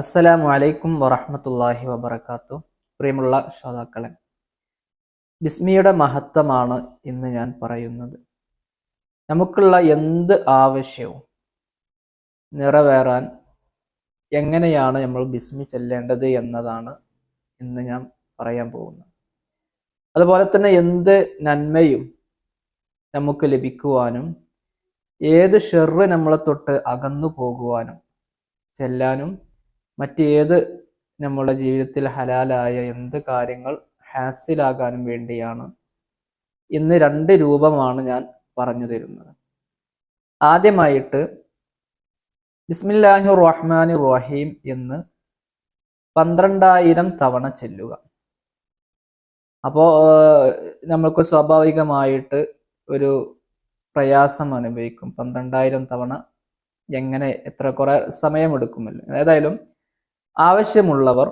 അസ്സലാമു അലൈക്കും വറഹമത്തല്ലാഹി വാബർക്കാത്തു പ്രിയമുള്ള ശ്രോതാക്കളെ ബിസ്മിയുടെ മഹത്വമാണ് ഇന്ന് ഞാൻ പറയുന്നത്. നമുക്കുള്ള എന്ത് ആവശ്യവും നിറവേറാൻ എങ്ങനെയാണ് നമ്മൾ ബിസ്മി ചെല്ലേണ്ടത് എന്നതാണ് ഇന്ന് ഞാൻ പറയാൻ പോകുന്നത്. അതുപോലെ തന്നെ എന്ത് നന്മയും നമുക്ക് ലഭിക്കുവാനും ഏത് ഷെറ് നമ്മളെ തൊട്ട് അകന്നു പോകുവാനും ചെല്ലാനും മറ്റേത് നമ്മുടെ ജീവിതത്തിൽ ഹലാലായ എന്ത് കാര്യങ്ങൾ ഹാസിലാകാനും വേണ്ടിയാണ്. ഇന്ന് രണ്ട് രൂപമാണ് ഞാൻ പറഞ്ഞു തരുന്നത്. ആദ്യമായിട്ട് ബിസ്മില്ലാഹി റഹ്മാൻ റഹീം എന്ന് പന്ത്രണ്ടായിരം തവണ ചെല്ലുക. അപ്പോൾ നമ്മൾക്ക് സ്വാഭാവികമായിട്ട് ഒരു പ്രയാസം അനുഭവിക്കും. പന്ത്രണ്ടായിരം തവണ എങ്ങനെ എത്ര കുറെ സമയമെടുക്കുമല്ലോ. ഏതായാലും ആവശ്യമുള്ളവർ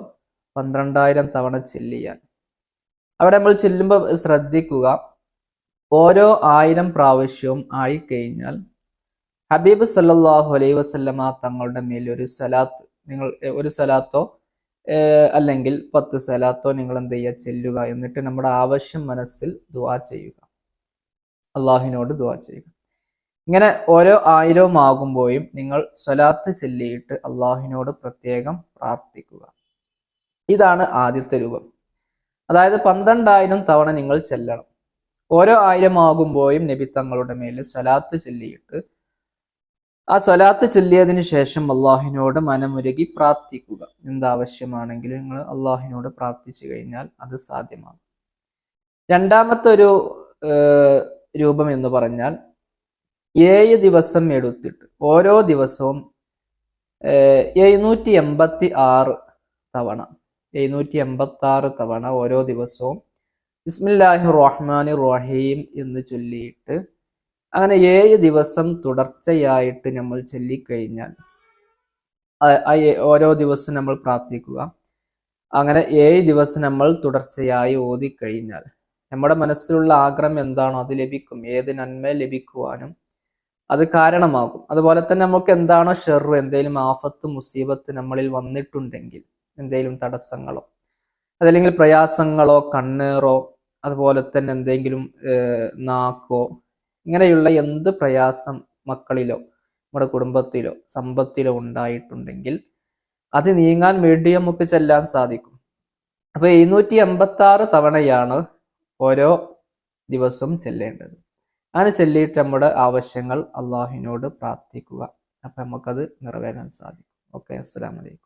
പന്ത്രണ്ടായിരം തവണ ചെല്ലിയാൽ. അവിടെ നമ്മൾ ചെല്ലുമ്പോൾ ശ്രദ്ധിക്കുക ഓരോ ആയിരം പ്രാവശ്യവും ആയിക്കഴിഞ്ഞാൽ ഹബീബ് സല്ലാഹു അലൈ വസല്ലമ തങ്ങളുടെ മേൽ ഒരു സലാത്ത് നിങ്ങൾ ഒരു സലാത്തോ അല്ലെങ്കിൽ പത്ത് സലാത്തോ നിങ്ങൾ എന്ത് ചെയ്യുക? ചെല്ലുക. എന്നിട്ട് നമ്മുടെ ആവശ്യം മനസ്സിൽ ദുവാ ചെയ്യുക. അള്ളാഹിനോട് ദുവാ ചെയ്യുക. ഇങ്ങനെ ഓരോ ആയിരവും ആകുമ്പോഴും നിങ്ങൾ സ്വലാത്ത് ചൊല്ലിയിട്ട് അള്ളാഹുവിനോട് പ്രത്യേകം പ്രാർത്ഥിക്കുക. ഇതാണ് ആദ്യത്തെ രൂപം. അതായത് പന്ത്രണ്ടായിരം തവണ നിങ്ങൾ ചെല്ലണം. ഓരോ ആയിരം ആകുമ്പോഴും നബി തങ്ങളുടെ മേൽ സ്വലാത്ത് ചൊല്ലിയിട്ട് ആ സ്വലാത്ത് ചൊല്ലിയതിനു ശേഷം അള്ളാഹിനോട് മനമുരുകി പ്രാർത്ഥിക്കുക. എന്താവശ്യമാണെങ്കിലും നിങ്ങൾ അള്ളാഹിനോട് പ്രാർത്ഥിച്ചു കഴിഞ്ഞാൽ അത് സാധ്യമാകും രണ്ടാമത്തെ ഒരു രൂപം എന്ന് പറഞ്ഞാൽ ഏഴ് ദിവസം എടുത്തിട്ട്. ഓരോ ദിവസവും എഴുന്നൂറ്റി എൺപത്തി ആറ് തവണ. എഴുന്നൂറ്റി എൺപത്തി ആറ് തവണ ഓരോ ദിവസവും ഇസ്മില്ലാഹി റഹ്മാനി റഹീം എന്ന് ചൊല്ലിയിട്ട് അങ്ങനെ ഏഴ് ദിവസം തുടർച്ചയായിട്ട് നമ്മൾ ചൊല്ലിക്കഴിഞ്ഞാൽ ഓരോ ദിവസം നമ്മൾ പ്രാർത്ഥിക്കുക. അങ്ങനെ ഏഴ് ദിവസം നമ്മൾ തുടർച്ചയായി ഓതിക്കഴിഞ്ഞാൽ നമ്മുടെ മനസ്സിലുള്ള ആഗ്രഹം എന്താണോ അത് ലഭിക്കും. ഏത് നന്മ ലഭിക്കുവാനും അത് കാരണമാകും. അതുപോലെ തന്നെ നമുക്ക് എന്താണോ ഷെറു എന്തെങ്കിലും ആഫത്ത് മുസീബത്ത് നമ്മളിൽ വന്നിട്ടുണ്ടെങ്കിൽ എന്തെങ്കിലും തടസ്സങ്ങളോ അതല്ലെങ്കിൽ പ്രയാസങ്ങളോ കണ്ണേറോ അതുപോലെ തന്നെ എന്തെങ്കിലും നാക്കോ ഇങ്ങനെയുള്ള എന്ത് പ്രയാസം മക്കളിലോ നമ്മുടെ കുടുംബത്തിലോ സമ്പത്തിലോ ഉണ്ടായിട്ടുണ്ടെങ്കിൽ അത് നീങ്ങാൻ വേണ്ടി നമുക്ക് ചെല്ലാൻ സാധിക്കും. അപ്പൊ എഴുന്നൂറ്റി എൺപത്തി ആറ് തവണയാണ് ഓരോ ദിവസവും ചെല്ലേണ്ടത്. അങ്ങനെ ചൊല്ലിയിട്ട് നമ്മുടെ ആവശ്യങ്ങൾ അള്ളാഹിനോട് പ്രാർത്ഥിക്കുക. അപ്പം നമുക്കത് നിറവേറാൻ സാധിക്കും. ഓക്കെ അസ്സാം വലൈക്കും